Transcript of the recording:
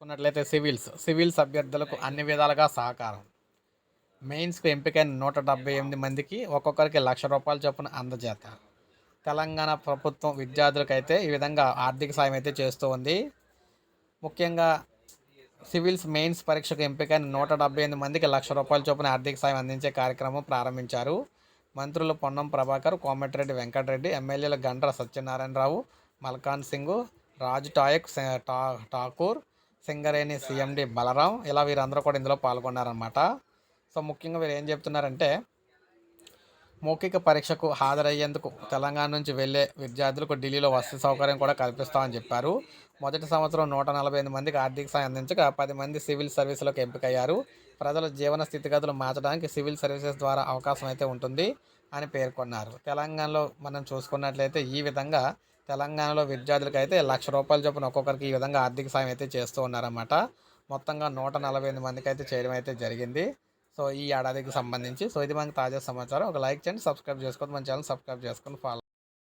చూసుకున్నట్లయితే civils civils అభ్యర్థులకు అన్ని విధాలుగా సహకారం. మెయిన్స్కు ఎంపికైన నూట డెబ్బై ఎనిమిది మందికి ఒక్కొక్కరికి లక్ష రూపాయల చొప్పున అందజేత. తెలంగాణ ప్రభుత్వం విద్యార్థులకైతే ఈ విధంగా ఆర్థిక సాయం అయితే చేస్తూ ఉంది. ముఖ్యంగా సివిల్స్ మెయిన్స్ పరీక్షకు ఎంపికైన నూట డెబ్బై ఎనిమిది మందికి లక్ష రూపాయల చొప్పున ఆర్థిక సాయం అందించే కార్యక్రమం ప్రారంభించారు. మంత్రులు పొన్నం ప్రభాకర్ కోమటిరెడ్డి వెంకటరెడ్డి ఎమ్మెల్యేలు గండ్ర సత్యనారాయణరావు మల్కాన్ సింగ్ రాజు టాయక్ ఠాకూర్ సింగరేణి సిఎండి బలరాం ఇలా వీరందరూ కూడా ఇందులో పాల్గొన్నారనమాట సో ముఖ్యంగా వీరు ఏం చెప్తున్నారంటే మౌఖిక పరీక్షకు హాజరయ్యేందుకు తెలంగాణ నుంచి వెళ్ళే విద్యార్థులకు ఢిల్లీలో వసతి సౌకర్యం కూడా కల్పిస్తామని చెప్పారు. మొదటి సంవత్సరం నూట నలభై ఐదు మందికి ఆర్థిక సాయం అందించగా పది మంది సివిల్ సర్వీసులకు ఎంపికయ్యారు. ప్రజల జీవన స్థితిగతులు మార్చడానికి సివిల్ సర్వీసెస్ ద్వారా అవకాశం అయితే ఉంటుంది. అని పేర్కొన్నారు. తెలంగాణలో మనం చూసుకున్నట్లయితే ఈ విధంగా తెలంగాణలో విద్యార్థులకు అయితే లక్ష రూపాయల చొప్పున ఒక్కొక్కరికి ఈ విధంగా ఆర్థిక సాయం అయితే చేస్తూ ఉన్నారన్నమాట. మొత్తంగా నూట నలభై ఎనిమిది మందికి అయితే చేయడం అయితే జరిగింది. సో ఈ ఏడాదికి సంబంధించి. సో ఇది మనకి తాజా సమాచారం. ఒక లైక్ చేయండి సబ్స్క్రైబ్ చేసుకోండి మన ఛానల్ సబ్స్క్రైబ్ చేసుకొని ఫాలో